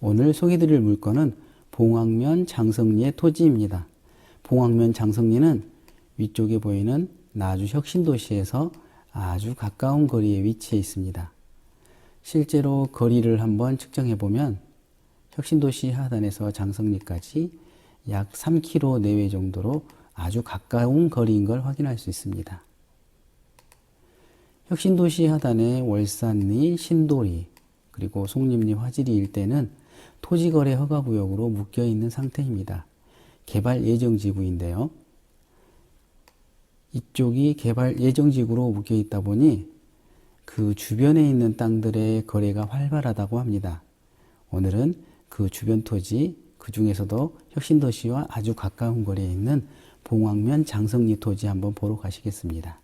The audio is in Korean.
오늘 소개드릴 물건은 봉황면 장성리의 토지입니다. 봉황면 장성리는 위쪽에 보이는 나주 혁신도시에서 아주 가까운 거리에 위치해 있습니다. 실제로 거리를 한번 측정해 보면 혁신도시 하단에서 장성리까지 약 3km 내외 정도로 아주 가까운 거리인 걸 확인할 수 있습니다. 혁신도시 하단의 월산리, 신도리, 그리고 송림리, 화지리 일대는 토지거래 허가구역으로 묶여 있는 상태입니다. 개발 예정지구인데요. 이쪽이 개발 예정지구로 묶여 있다 보니 그 주변에 있는 땅들의 거래가 활발하다고 합니다. 오늘은 그 주변 토지, 그 중에서도 혁신도시와 아주 가까운 거리에 있는 봉황면 장성리 토지 한번 보러 가시겠습니다.